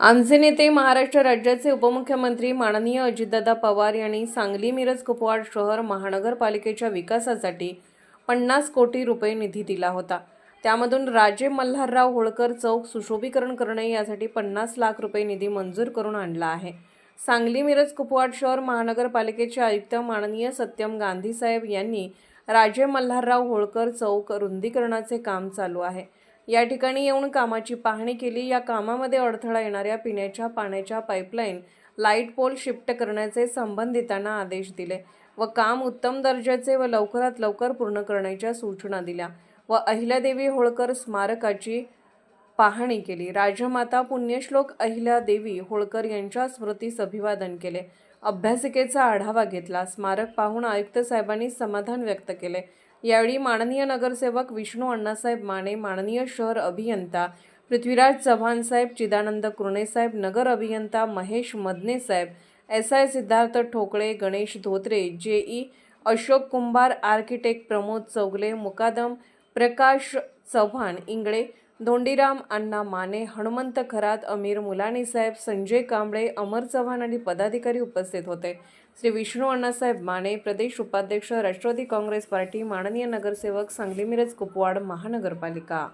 आमचे नेते महाराष्ट्र राज्याचे उपमुख्यमंत्री माननीय अजितदादा पवार यांनी सांगली मिरज कुपवाड शहर महानगरपालिकेच्या विकासासाठी पन्नास कोटी रुपये निधी दिला होता. त्यामधून राजे मल्हारराव होळकर चौक सुशोभीकरण करणे यासाठी पन्नास लाख रुपये निधी मंजूर करून आणला आहे. सांगली मिरज कुपवाड शहर महानगरपालिकेचे आयुक्त माननीय सत्यम गांधीसाहेब यांनी राजे मल्हारराव होळकर चौक रुंदीकरणाचे काम चालू आहे. या ठिकाणी येऊन कामाची पाहणी केली. या कामामध्ये अडथळा येणाऱ्या पिण्याच्या पाण्याच्या पाईपलाईन लाइट पोल शिफ्ट करण्याचे संबंधितांना आदेश दिले व काम उत्तम दर्जाचे व लवकरात लवकर पूर्ण करण्याच्या सूचना दिल्या व अहिल्यादेवी होळकर स्मारकाची पाहणी केली. राजमाता पुण्यश्लोक अहिल्यादेवी होळकर यांच्या स्मृतीस अभिवादन केले. अभ्यासिकेचा आढावा घेतला. स्मारक पाहून आयुक्त साहेबांनी समाधान व्यक्त केले. यावेळी माननीय नगरसेवक विष्णू अण्णासाहेब माने माननीय शहर अभियंता पृथ्वीराज चव्हाणसाहेब चिदानंद कुर्णेसाहेब नगर अभियंता Mahesh मदनेसाहेब S I Siddharth Thokale Ganesh Dhotre J E Ashok Kumbhar architect Pramod Chougule मुकादम प्रकाश चव्हाण इंगळे धोंडीराम अण्णा माने हनुमंत खरात अमीर मुलानी साहेब संजय कांबळे अमर चव्हाण आणि पदाधिकारी उपस्थित होते. श्री विष्णू अण्णासाहेब माने प्रदेश उपाध्यक्ष राष्ट्रवादी काँग्रेस पार्टी माननीय नगरसेवक सांगली मिरज कुपवाड महानगरपालिका.